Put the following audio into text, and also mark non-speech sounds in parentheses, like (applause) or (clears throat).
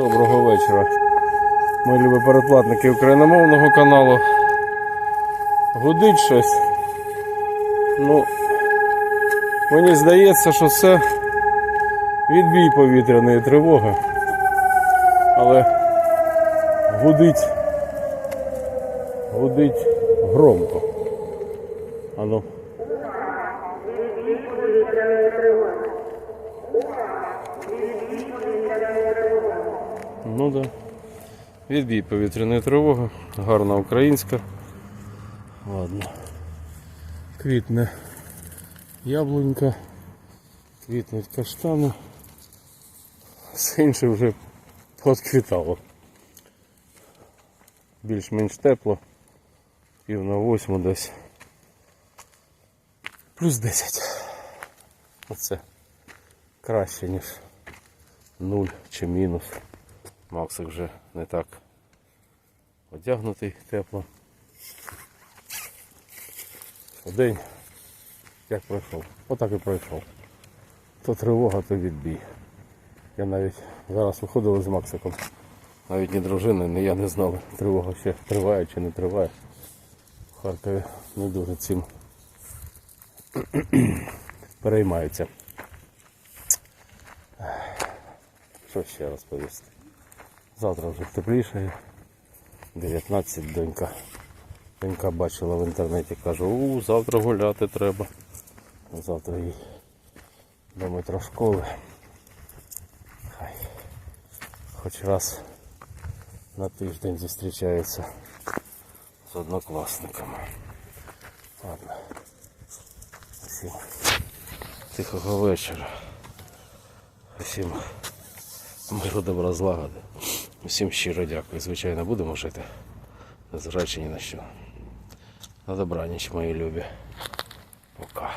Доброго вечора. Мої любі україномовного каналу. Гудить щось. Ну, мені здається, що це відбій повітряної тривоги. Але гудить. Гудить громко. Ану. Ну да. Відбій повітряної тривоги. Гарна українська. Ладно. Квітне яблунька. Квітнуть каштани. Все інше вже подквітало. Більш-менш тепло. Пів на восьму десь. Плюс 10. Оце краще, ніж нуль чи мінус. Максик вже не так одягнутий тепло. День як пройшов. Отак і пройшов. То тривога, то відбій. Я навіть зараз виходили з Максиком. Навіть ні дружина, ні я не знали, тривога ще триває чи не триває. В Харкові не дуже цим (clears throat) переймаються. Що ще розповісти? Завтра вже тепліше. 19 донька. Донька бачила в інтернеті, каже, у, завтра гуляти треба. Завтра їй до метро школи. Хай. Хоч раз на тиждень зустрічається з однокласниками. Ладно. Всім тихого вечора. Всім миру добра злагоди. Всім щиро дякую. Звичайно, будемо жити. Незважаючи ні на що. На добраніч, мої любі. Пока.